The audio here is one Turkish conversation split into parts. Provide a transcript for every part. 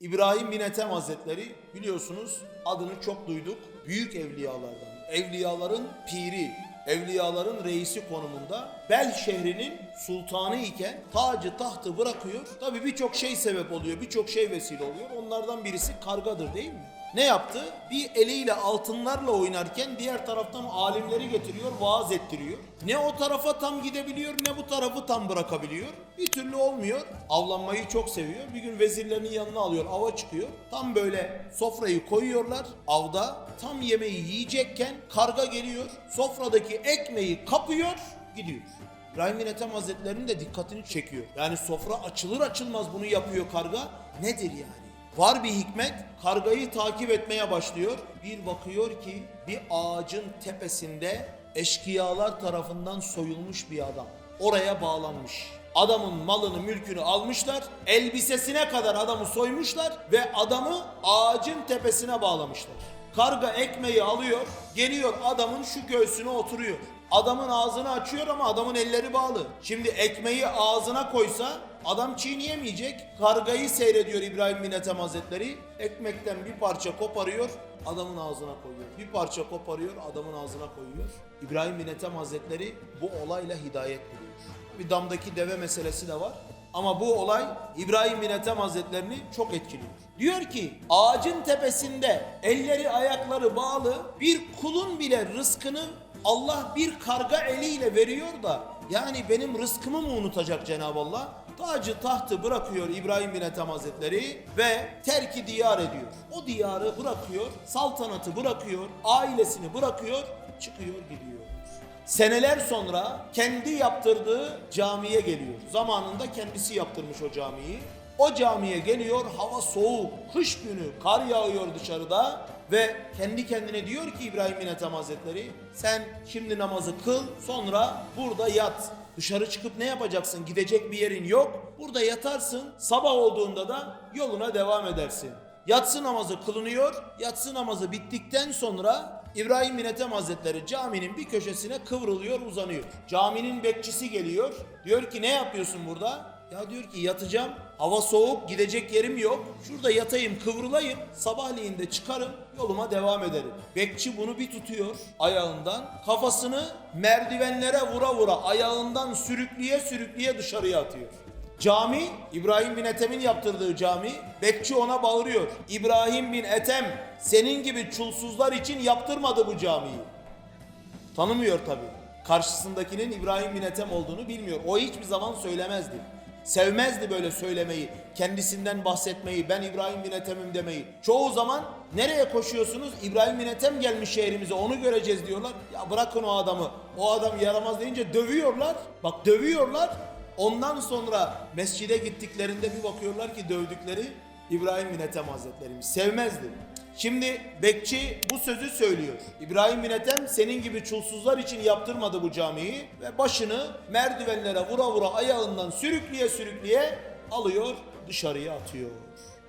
İbrahim bin Ethem Hazretleri biliyorsunuz adını çok duyduk. Büyük evliyalardan. Evliyaların piri, evliyaların reisi konumunda Bel şehrinin sultanı iken tacı tahtı bırakıyor. Tabi birçok şey sebep oluyor, birçok şey vesile oluyor. Onlardan birisi kargadır değil mi? Ne yaptı? Bir eliyle altınlarla oynarken diğer taraftan alimleri getiriyor, vaaz ettiriyor. Ne o tarafa tam gidebiliyor ne bu tarafı tam bırakabiliyor. Bir türlü olmuyor. Avlanmayı çok seviyor. Bir gün vezirlerinin yanına alıyor, ava çıkıyor. Tam böyle sofrayı koyuyorlar avda. Tam yemeği yiyecekken karga geliyor. Sofradaki ekmeği kapıyor, gidiyor. İbrahim bin Ethem Hazretleri'nin de dikkatini çekiyor. Yani sofra açılır açılmaz bunu yapıyor karga. Nedir yani? Var bir hikmet, kargayı takip etmeye başlıyor. Bir bakıyor ki bir ağacın tepesinde eşkıyalar tarafından soyulmuş bir adam. Oraya bağlanmış. Adamın malını, mülkünü almışlar. Elbisesine kadar adamı soymuşlar ve adamı ağacın tepesine bağlamışlar. Karga ekmeği alıyor, geliyor adamın şu göğsüne oturuyor. Adamın ağzını açıyor ama adamın elleri bağlı. Şimdi ekmeği ağzına koysa adam çiğneyemeyecek. Kargayı seyrediyor İbrahim bin Ethem Hazretleri. Ekmekten bir parça koparıyor, adamın ağzına koyuyor. Bir parça koparıyor, adamın ağzına koyuyor. İbrahim bin Ethem Hazretleri bu olayla hidayet buluyor. Bir damdaki deve meselesi de var. Ama bu olay İbrahim bin Ethem Hazretlerini çok etkiliyor. Diyor ki ağacın tepesinde elleri ayakları bağlı bir kulun bile rızkını Allah bir karga eliyle veriyor da yani benim rızkımı mı unutacak Cenab-ı Allah? Tacı tahtı bırakıyor İbrahim bin Ethem Hazretleri ve terki diyar ediyor. O diyarı bırakıyor, saltanatı bırakıyor, ailesini bırakıyor, çıkıyor gidiyor. Seneler sonra kendi yaptırdığı camiye geliyor. Zamanında kendisi yaptırmış o camiyi. O camiye geliyor, hava soğuk, kış günü, kar yağıyor dışarıda ve kendi kendine diyor ki İbrahim bin Ethem Hazretleri sen şimdi namazı kıl sonra burada yat. Dışarı çıkıp ne yapacaksın? Gidecek bir yerin yok. Burada yatarsın. Sabah olduğunda da yoluna devam edersin. Yatsı namazı kılınıyor. Yatsı namazı bittikten sonra İbrahim bin Ethem Hazretleri caminin bir köşesine kıvrılıyor, uzanıyor. Caminin bekçisi geliyor. Diyor ki ne yapıyorsun burada? Ya diyor ki yatacağım. Hava soğuk, gidecek yerim yok. Şurada yatayım, kıvrılayım. Sabahleyin de çıkarım, yoluma devam ederim. Bekçi bunu bir tutuyor ayağından. Kafasını merdivenlere vura vura ayağından sürükleye sürükleye dışarıya atıyor. Cami, İbrahim bin Ethem'in yaptırdığı cami. Bekçi ona bağırıyor. İbrahim bin Ethem senin gibi çulsuzlar için yaptırmadı bu camiyi. Tanımıyor tabi. Karşısındakinin İbrahim bin Ethem olduğunu bilmiyor. O hiçbir zaman söylemezdi. Sevmezdi böyle söylemeyi, kendisinden bahsetmeyi, ben İbrahim bin Ethem'im demeyi. Çoğu zaman nereye koşuyorsunuz? İbrahim bin Ethem gelmiş şehrimize onu göreceğiz diyorlar. Ya bırakın o adamı. O adam yaramaz deyince dövüyorlar. Bak dövüyorlar. Ondan sonra mescide gittiklerinde bir bakıyorlar ki dövdükleri İbrahim bin Ethem Hazretlerimiz. Sevmezdi. Şimdi bekçi bu sözü söylüyor. İbrahim bin Ethem senin gibi çulsuzlar için yaptırmadı bu camiyi ve başını merdivenlere vura vura ayağından sürükleye sürükleye alıyor dışarıya atıyor.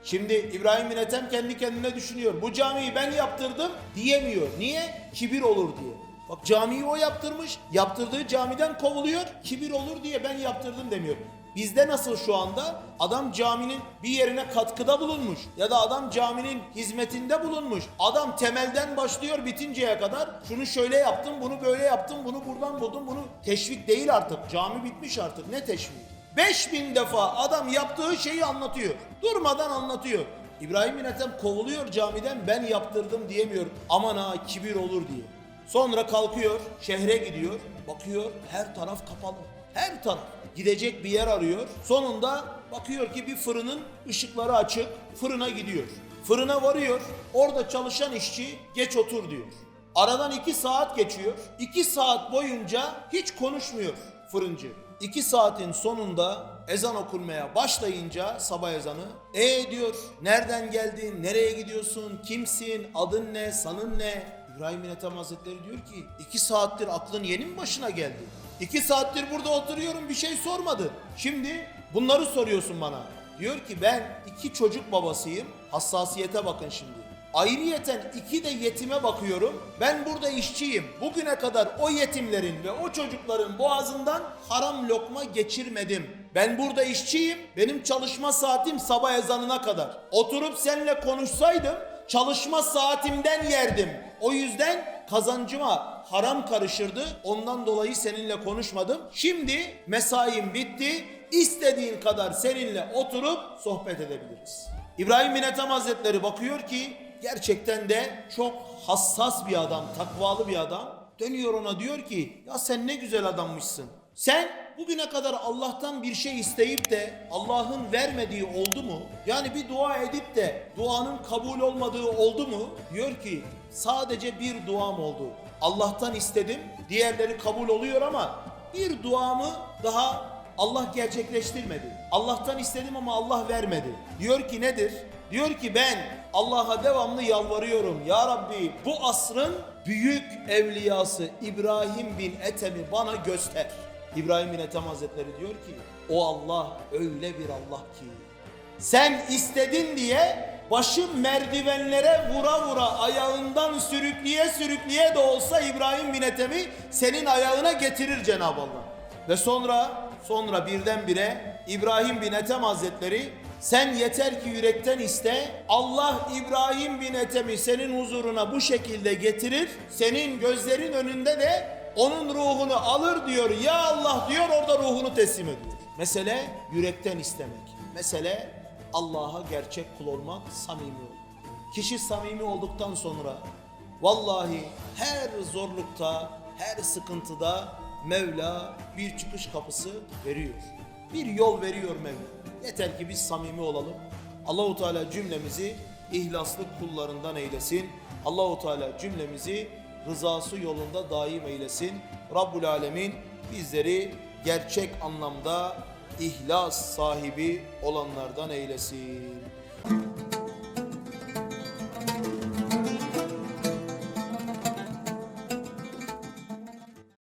Şimdi İbrahim bin Ethem kendi kendine düşünüyor. Bu camiyi ben yaptırdım diyemiyor. Niye? Kibir olur diye. Bak camiyi o yaptırmış. Yaptırdığı camiden kovuluyor. Kibir olur diye ben yaptırdım demiyor. Bizde nasıl şu anda? Adam caminin bir yerine katkıda bulunmuş ya da adam caminin hizmetinde bulunmuş. Adam temelden başlıyor bitinceye kadar. Şunu şöyle yaptım, bunu böyle yaptım, bunu buradan buldum, bunu teşvik değil artık. Cami bitmiş artık. Ne teşvik? 5000 defa adam yaptığı şeyi anlatıyor. Durmadan anlatıyor. İbrahim bin Ethem kovuluyor camiden ben yaptırdım diyemiyor. Aman ha kibir olur diye. Sonra kalkıyor, şehre gidiyor. Bakıyor her taraf kapalı. Her taraf. Gidecek bir yer arıyor. Sonunda bakıyor ki bir fırının ışıkları açık. Fırına gidiyor. Fırına varıyor. Orada çalışan işçi geç otur diyor. Aradan iki saat geçiyor. İki saat boyunca hiç konuşmuyor fırıncı. İki saatin sonunda ezan okunmaya başlayınca sabah ezanı e diyor nereden geldin nereye gidiyorsun kimsin adın ne sanın ne İbrahim bin Ethem Hazretleri diyor ki iki saattir aklın yeni mi başına geldi? İki saattir burada oturuyorum bir şey sormadı. Şimdi bunları soruyorsun bana. Diyor ki ben iki çocuk babasıyım. Hassasiyete bakın şimdi. Ayrıyeten iki de yetime bakıyorum. Ben burada işçiyim. Bugüne kadar o yetimlerin ve o çocukların boğazından haram lokma geçirmedim. Ben burada işçiyim. Benim çalışma saatim sabah ezanına kadar. Oturup seninle konuşsaydım çalışma saatimden yerdim. O yüzden kazancıma haram karışırdı. Ondan dolayı seninle konuşmadım. Şimdi mesaim bitti. İstediğin kadar seninle oturup sohbet edebiliriz. İbrahim bin Ethem Hazretleri bakıyor ki gerçekten de çok hassas bir adam, takvalı bir adam. Dönüyor ona diyor ki ya sen ne güzel adammışsın. Sen bugüne kadar Allah'tan bir şey isteyip de Allah'ın vermediği oldu mu? Yani bir dua edip de duanın kabul olmadığı oldu mu? Diyor ki sadece bir duam oldu. Allah'tan istedim, diğerleri kabul oluyor ama bir duamı daha Allah gerçekleştirmedi. Allah'tan istedim ama Allah vermedi. Diyor ki nedir? Diyor ki ben Allah'a devamlı yalvarıyorum. Ya Rabbi bu asrın büyük evliyası İbrahim bin Ethem'i bana göster. İbrahim bin Ethem Hazretleri diyor ki o Allah öyle bir Allah ki sen istedin diye başı merdivenlere vura vura ayağından sürükleye sürükleye de olsa İbrahim bin Ethem'i senin ayağına getirir Cenab-ı Allah. Ve sonra sonra birdenbire İbrahim bin Ethem Hazretleri sen yeter ki yürekten iste. Allah İbrahim bin Ethem'i senin huzuruna bu şekilde getirir. Senin gözlerin önünde de onun ruhunu alır diyor. Ya Allah diyor orada ruhunu teslim ediyor. Mesele yürekten istemek. Mesele Allah'a gerçek kul olmak, samimi olmak. Kişi samimi olduktan sonra vallahi her zorlukta, her sıkıntıda Mevla bir çıkış kapısı veriyor. Bir yol veriyor Mevla. Yeter ki biz samimi olalım. Allahu Teala cümlemizi ihlaslı kullarından eylesin. Allahu Teala cümlemizi rızası yolunda daim eylesin. Rabbul Alemin bizleri gerçek anlamda ihlas sahibi olanlardan eylesin.